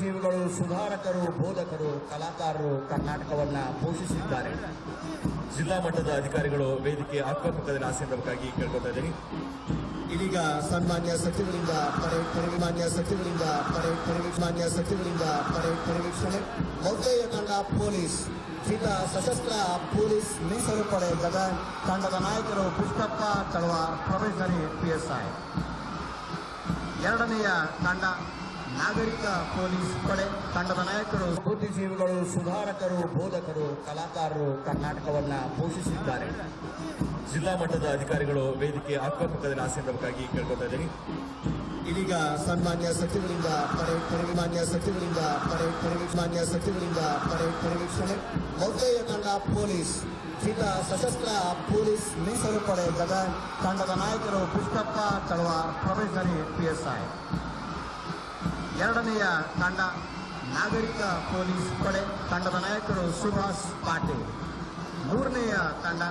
ಬುದ್ಧಿಜೀವಿಗಳು ಸುಧಾರಕರು, ಬೋಧಕರು, ಕಲಾಕಾರರು ಕರ್ನಾಟಕವನ್ನ ಪೋಷಿಸಿದ್ದಾರೆ. ಜಿಲ್ಲಾ ಮಟ್ಟದ ಅಧಿಕಾರಿಗಳು ವೇದಿಕೆ ಅಕ್ಕಪಕ್ಕದಲ್ಲಿ ಆಸೀನರಾಗಬೇಕಾಗಿ ಕೇಳ್ಕೊತಾ ಇದ್ದೀನಿ. ಇದೀಗ ಸನ್ಮಾನ್ಯ ಸಚಿವರಿಂದ ಪರೇ, ಪರಿಮಾನ್ಯ ಸಚಿವರಿಂದ ಪರೇ, ಪರಿಮಾನ್ಯ ಸಚಿವರಿಂದ ಪರೇ, ಪರಿವೀಕ್ಷಣೆ. ಮೊದಲನೆಯ ತಂಡ ಪೊಲೀಸ್ ಜಿಲ್ಲಾ ಸಶಸ್ತ್ರ ಪೊಲೀಸ್ ಮೀಸಲು ಪಡೆ ಗದಗ್ ತಂಡದ ನಾಯಕರು ಪುಷ್ಪಪ್ಪ ತಳವಾರ್ ಪ್ರೊಫೆಸರಿ ಪಿಎಸ್ಐ. ಎರಡನೆಯ ತಂಡ ನಾಗರಿಕ ಪೊಲೀಸ್ ಪಡೆ ತಂಡದ ನಾಯಕರು ಬುದ್ಧಿಜೀವಿಗಳು ಸುಧಾರಕರು, ಬೋಧಕರು, ಕಲಾಕಾರರು ಕರ್ನಾಟಕವನ್ನ ಪೋಷಿಸಿದ್ದಾರೆ. ಜಿಲ್ಲಾ ಮಟ್ಟದ ಅಧಿಕಾರಿಗಳು ವೇದಿಕೆ ಅಕ್ಕಪಕ್ಕದಲ್ಲಿ ಆಸೀನರಾಗಬೇಕಾಗಿ ಕೇಳ್ಕೊತಾ ಇದ್ದೀನಿ. ಇದೀಗ ಸನ್ಮಾನ್ಯ ಸಚಿವರಿಂದ ಪಡೆ ಪರಿಮಾನ್ಯ ಸಚಿವರಿಂದ ಪಡೆ ಪರಿಮಾನ್ಯ ಸಚಿವರಿಂದ ಪಡೆ ಪರಿವೀಕ್ಷಣೆ ಮೊದಲನೆಯ ತಂಡ ಪೊಲೀಸ್ ಜಿಲ್ಲಾ ಸಶಸ್ತ್ರ ಪೊಲೀಸ್ ಮೀಸಲು ಪಡೆ ಗದಗ ತಂಡದ ನಾಯಕರು ಪುಷ್ಪಪ್ಪ ತಳವಾರ್, ಪ್ರೊಫೆಸರಿ ಪಿಎಸ್ಐ. ಎರಡನೆಯ ತಂಡ ನಾಗರಿಕ ಪೊಲೀಸ್ ಪಡೆ ತಂಡದ ನಾಯಕರು ಸುಭಾಷ್ ಪಾಟೀಲ್. ಮೂರನೆಯ ತಂಡ